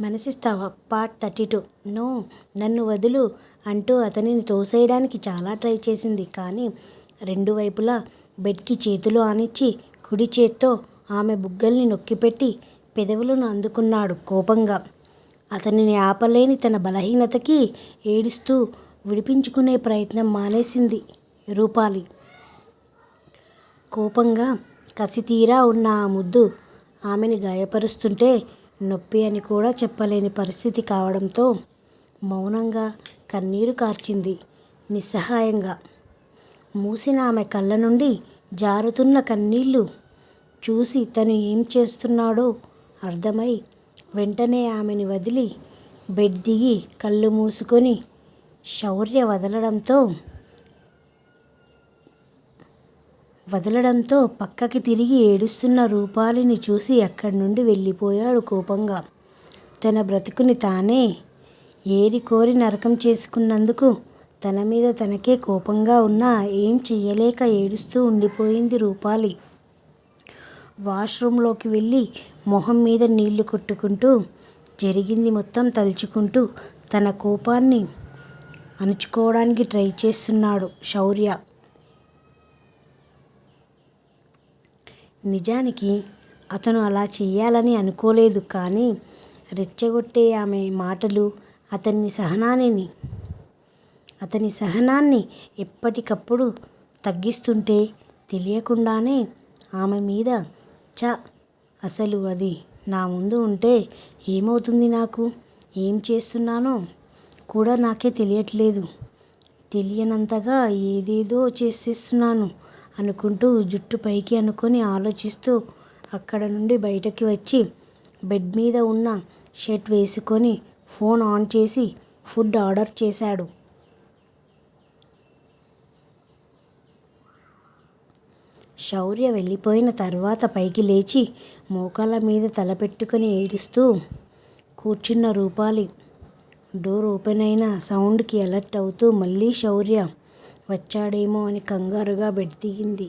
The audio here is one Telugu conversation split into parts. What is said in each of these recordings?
మనసిస్తావా? Part thirty two. నో నన్ను వదులు అంటూ అతనిని తోసేయడానికి చాలా ట్రై చేసింది. కానీ రెండు వైపులా బెడ్కి చేతులు ఆనిచ్చి కుడి చేత్తో ఆమె బుగ్గల్ని నొక్కిపెట్టి పెదవులను అందుకున్నాడు కోపంగా. అతనిని ఆపలేని తన బలహీనతకి ఏడుస్తూ విడిపించుకునే ప్రయత్నం మానేసింది రూపాలి. కోపంగా కసితీరా ఉన్న ఆ ముద్దు ఆమెని గాయపరుస్తుంటే నొప్పి అని కూడా చెప్పలేని పరిస్థితి కావడంతో మౌనంగా కన్నీరు కార్చింది. నిస్సహాయంగా మూసిన ఆమె కళ్ళ నుండి జారుతున్న కన్నీళ్ళు చూసి తను ఏం చేస్తున్నాడో అర్థమై వెంటనే ఆమెని వదిలి బెడ్ దిగి కళ్ళు మూసుకొని శౌర్య వదలడంతో వదలడంతో పక్కకి తిరిగి ఏడుస్తున్న రూపాలిని చూసి అక్కడి నుండి వెళ్ళిపోయాడు కోపంగా. తన బ్రతుకుని తానే ఏరి కోరి నరకం చేసుకున్నందుకు తన మీద తనకే కోపంగా ఉన్నా ఏం చెయ్యలేక ఏడుస్తూ ఉండిపోయింది రూపాలి. వాష్రూమ్లోకి వెళ్ళి మొహం మీద నీళ్ళు కొట్టుకుంటూ జరిగింది మొత్తం తలుచుకుంటూ తన కోపాన్ని అణుచుకోవడానికి ట్రై చేస్తున్నాడు శౌర్య. నిజానికి అతను అలా చేయాలని అనుకోలేదు కానీ రెచ్చగొట్టే ఆమె మాటలు అతని సహనాన్ని అతని సహనాన్ని ఎప్పటికప్పుడు తగ్గిస్తుంటే తెలియకుండానే ఆమె మీద చ అసలు అది నా ముందు ఉంటే ఏమవుతుంది నాకు? ఏం చేస్తున్నానో కూడా నాకే తెలియట్లేదు. తెలియనంతగా ఏదేదో చేసేస్తున్నాను. అనుకుంటూ జుట్టు పైకి అనుకొని ఆలోచిస్తూ అక్కడ నుండి బయటకి వచ్చి బెడ్ మీద ఉన్న షర్ట్ వేసుకొని ఫోన్ ఆన్ చేసి ఫుడ్ ఆర్డర్ చేశాడు. శౌర్య వెళ్ళిపోయిన తర్వాత పైకి లేచి మోకాల మీద తలపెట్టుకొని ఏడుస్తూ కూర్చున్న రూపాలి. డోర్ ఓపెన్ అయిన సౌండ్కి అలర్ట్ అవుతూ మళ్ళీ శౌర్య వచ్చాడేమో అని కంగారుగా బెడ్ దిగింది.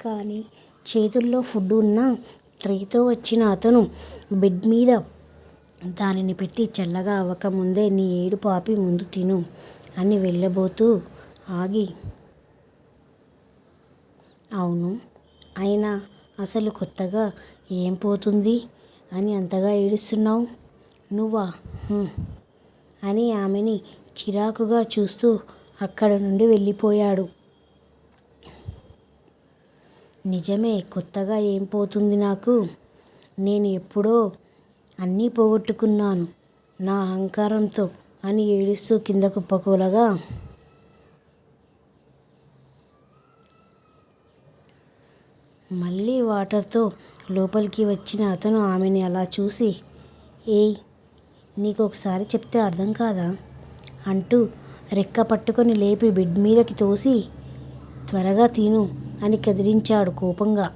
కానీ చేతుల్లో ఫుడ్ ఉన్న ట్రేతో వచ్చిన అతను బెడ్ మీద దానిని పెట్టి చల్లగా అవ్వకముందే నీ ఏడు పాపి ముందు తిను అని వెళ్ళబోతూ ఆగి అవును అయినా అసలు కొత్తగా ఏం పోతుంది అని అంతగా ఏడుస్తున్నావు? నువ్వా? అని ఆమెని చిరాకుగా చూస్తూ అక్కడ నుండి వెళ్ళిపోయాడు. నిజమే కొత్తగా ఏం పోతుంది నాకు? నేను ఎప్పుడో అన్నీ పోగొట్టుకున్నాను నా అహంకారంతో అని ఏడుస్తూ కింద కుప్పకూలగా మళ్ళీ వాటర్తో లోపలికి వచ్చిన అతను ఆమెని అలా చూసి ఏయ్ నీకు ఒకసారి చెప్తే అర్థం కాదా? అంటూ రెక్క పట్టుకొని లేపి బెడ్ మీదకి తోసి త్వరగా తిను అని కదిలించాడు కోపంగా.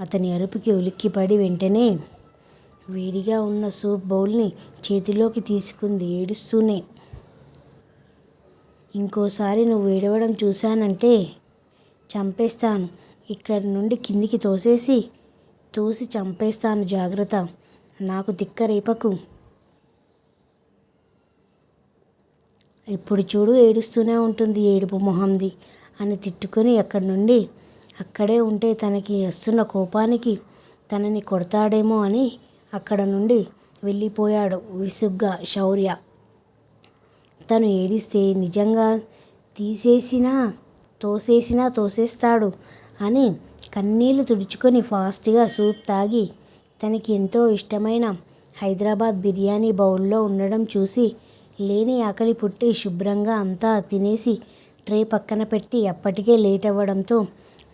అతని అరుపుకి ఉలిక్కిపడి వెంటనే వేడిగా ఉన్న సూప్ బౌల్ని చేతిలోకి తీసుకుంది ఏడుస్తూనే. ఇంకోసారి నువ్వు ఏడవడం చూశానంటే చంపేస్తాను. ఇక్కడి నుండి కిందికి తోసేసి తోసి చంపేస్తాను జాగ్రత్త. నాకు దిక్క రేపకు ఇప్పుడు చూడు ఏడుస్తూనే ఉంటుంది ఏడుపు మొహంది అని తిట్టుకొని అక్కడి నుండి? అక్కడే ఉంటే తనకి వస్తున్న కోపానికి తనని కొడతాడేమో అని అక్కడ నుండి వెళ్ళిపోయాడు విసుగ్గా శౌర్య. తను ఏడిస్తే నిజంగా తీసేసినా తోసేసినా తోసేస్తాడు అని కన్నీళ్ళు తుడుచుకొని ఫాస్ట్గా సూప్ తాగి తనకి ఎంతో ఇష్టమైన హైదరాబాద్ బిర్యానీ బౌల్లో ఉండడం చూసి లేని ఆకలి పుట్టి శుభ్రంగా అంతా తినేసి ట్రే పక్కన పెట్టి అప్పటికే లేట్ అవ్వడంతో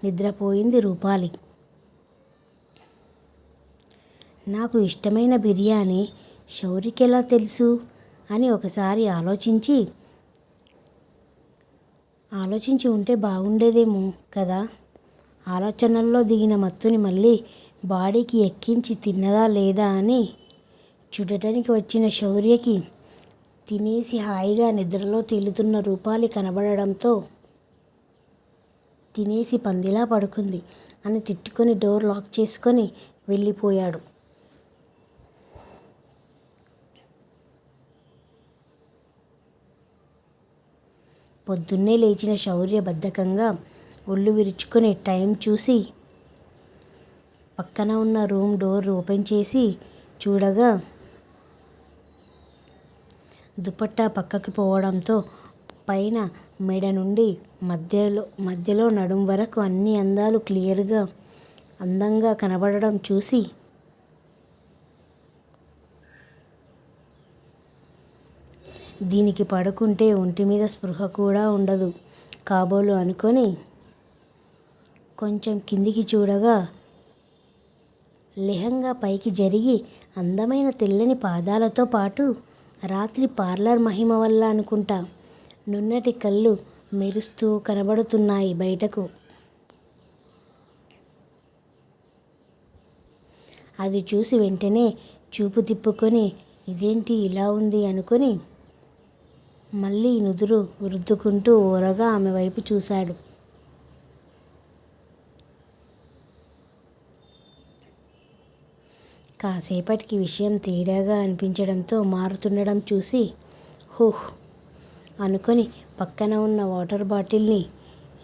నిద్రపోయింది రూపాలి. నాకు ఇష్టమైన బిర్యానీ శౌరికి ఎలా తెలుసు? అని ఒకసారి ఆలోచించి ఆలోచించి ఉంటే బాగుండేదేమో కదా? ఆలోచనల్లో దిగిన మత్తుని మళ్ళీ బాడీకి ఎక్కించి తిన్నదా లేదా అని చూడటానికి వచ్చిన శౌర్యకి తినేసి హాయిగా నిద్రలో తేలుతున్న రూపాలి కనబడడంతో తినేసి పందిలా పడుకుంది అని తిట్టుకొని డోర్ లాక్ చేసుకొని వెళ్ళిపోయాడు. పొద్దున్నే లేచిన శౌర్య బద్ధకంగా ఒళ్ళు విరుచుకొని టైం చూసి పక్కన ఉన్న రూమ్ డోర్ ఓపెన్ చేసి చూడగా దుపట్టా పక్కకి పోవడంతో పైన మెడ నుండి మధ్యలో మధ్యలో నడుం వరకు అన్ని అందాలు క్లియర్గా అందంగా కనబడడం చూసి దీనికి పడుకుంటే ఒంటి మీద స్పృహ కూడా ఉండదు కాబోలు అనుకొని కొంచెం కిందికి చూడగా లెహంగా పైకి జరిగి అందమైన తెల్లని పాదాలతో పాటు రాత్రి పార్లర్ మహిమ వల్ల అనుకుంటా. నున్నటి కళ్ళు మెరుస్తూ కనబడుతున్నాయి బయటకు. అది చూసి వెంటనే చూపు తిప్పుకొని ఇదేంటి ఇలా ఉంది? అనుకొని మళ్ళీ నుదురు రుద్దుకుంటూ ఓరగా ఆమె వైపు చూశాడు. కాసేపటికి విషయం తేడాగా అనిపించడంతో మారుతుండడం చూసి హూహ్ అనుకొని పక్కన ఉన్న వాటర్ బాటిల్ని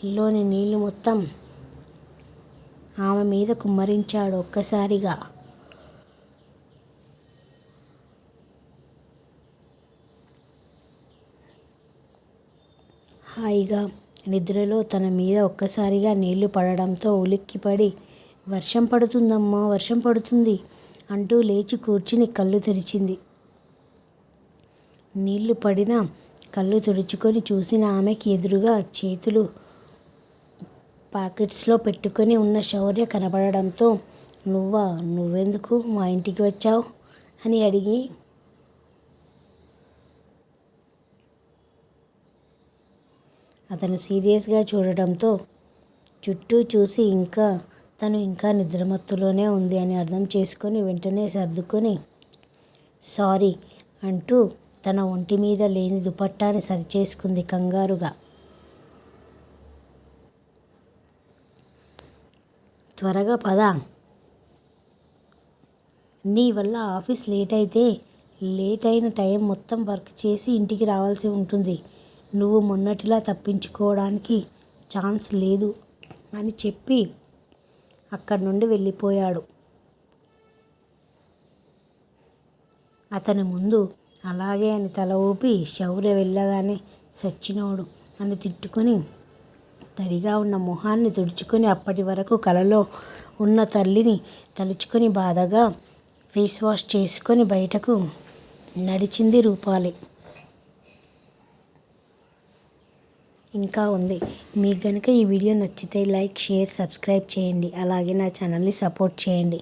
లోని నీళ్ళు మొత్తం ఆమె మీద కుమ్మరించాడు ఒక్కసారిగా. హాయిగా నిద్రలో తన మీద ఒక్కసారిగా నీళ్ళు పడడంతో ఉలిక్కిపడి వర్షం పడుతుందమ్మా వర్షం పడుతుంది. అంటూ లేచి కూర్చుని కళ్ళు తెరిచింది. నీళ్ళు పడినా కళ్ళు తుడుచుకొని చూసిన ఆమెకి ఎదురుగా చేతులు పాకెట్స్లో పెట్టుకొని ఉన్న శౌర్య కనబడడంతో నువ్వా? నువ్వెందుకు మా ఇంటికి వచ్చావు? అని అడిగి అతను సీరియస్గా చూడడంతో చుట్టూ చూసి ఇంకా తను ఇంకా నిద్రమత్తులోనే ఉంది అని అర్థం చేసుకొని వెంటనే సర్దుకొని సారీ అంటూ తన ఒంటి మీద లేని దుపట్టాని సరిచేసుకుంది కంగారుగా. త్వరగా పద. నీ వల్ల ఆఫీస్ లేట్ అయితే లేట్ అయిన టైం మొత్తం వర్క్ చేసి ఇంటికి రావాల్సి ఉంటుంది. నువ్వు మొన్నటిలా తప్పించుకోవడానికి ఛాన్స్ లేదు అని చెప్పి అక్కడి నుండి వెళ్ళిపోయాడు. అతని ముందు అలాగే అని తల ఊపి శౌర్య వెళ్ళగానే సచ్చినోడు అని తిట్టుకొని తడిగా ఉన్న మొహాన్ని తుడుచుకొని అప్పటి వరకు కలలో ఉన్న తల్లిని తలుచుకొని బాధగా ఫేస్ వాష్ చేసుకొని బయటకు నడిచింది రూపాలి. ఇంకా ఉంది. మీకు కనుక ఈ వీడియో నచ్చితే లైక్ షేర్ సబ్స్క్రైబ్ చేయండి. అలాగే నా ఛానల్ని సపోర్ట్ చేయండి.